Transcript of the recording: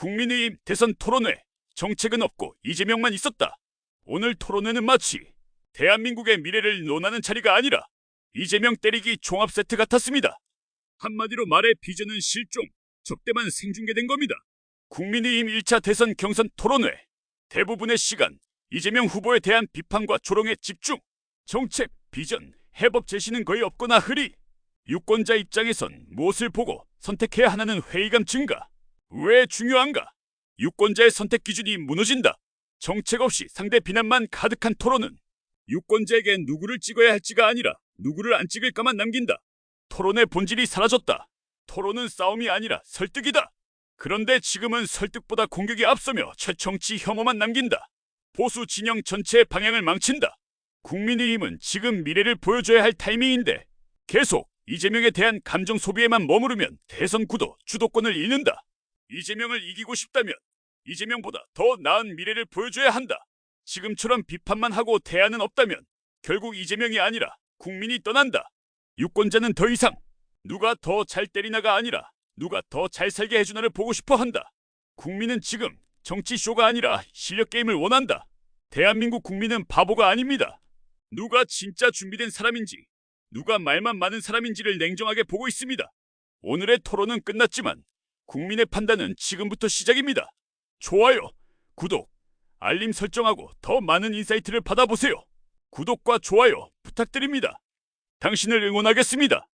국민의힘 대선 토론회 정책은 없고 이재명만 있었다. 오늘 토론회는 마치 대한민국의 미래를 논하는 자리가 아니라 이재명 때리기 종합 세트 같았습니다. 한마디로 말해 비전은 실종, 적대만 생중계된 겁니다. 국민의힘 1차 대선 경선 토론회 대부분의 시간 이재명 후보에 대한 비판과 조롱에 집중. 정책, 비전, 해법 제시는 거의 없거나 흐리. 유권자 입장에선 무엇을 보고 선택해야 하나는 회의감 증가. 왜 중요한가? 유권자의 선택 기준이 무너진다. 정책 없이 상대 비난만 가득한 토론은 유권자에게 누구를 찍어야 할지가 아니라 누구를 안 찍을까만 남긴다. 토론의 본질이 사라졌다. 토론은 싸움이 아니라 설득이다. 그런데 지금은 설득보다 공격이 앞서며 최정치 혐오만 남긴다. 보수 진영 전체의 방향을 망친다. 국민의힘은 지금 미래를 보여줘야 할 타이밍인데 계속 이재명에 대한 감정 소비에만 머무르면 대선 구도 주도권을 잃는다. 이재명을 이기고 싶다면 이재명보다 더 나은 미래를 보여줘야 한다. 지금처럼 비판만 하고 대안은 없다면 결국 이재명이 아니라 국민이 떠난다. 유권자는 더 이상 누가 더 잘 때리나가 아니라 누가 더 잘 살게 해주나를 보고 싶어 한다. 국민은 지금 정치 쇼가 아니라 실력 게임을 원한다. 대한민국 국민은 바보가 아닙니다. 누가 진짜 준비된 사람인지, 누가 말만 많은 사람인지를 냉정하게 보고 있습니다. 오늘의 토론은 끝났지만 국민의 판단은 지금부터 시작입니다. 좋아요, 구독, 알림 설정하고 더 많은 인사이트를 받아보세요. 구독과 좋아요 부탁드립니다. 당신을 응원하겠습니다.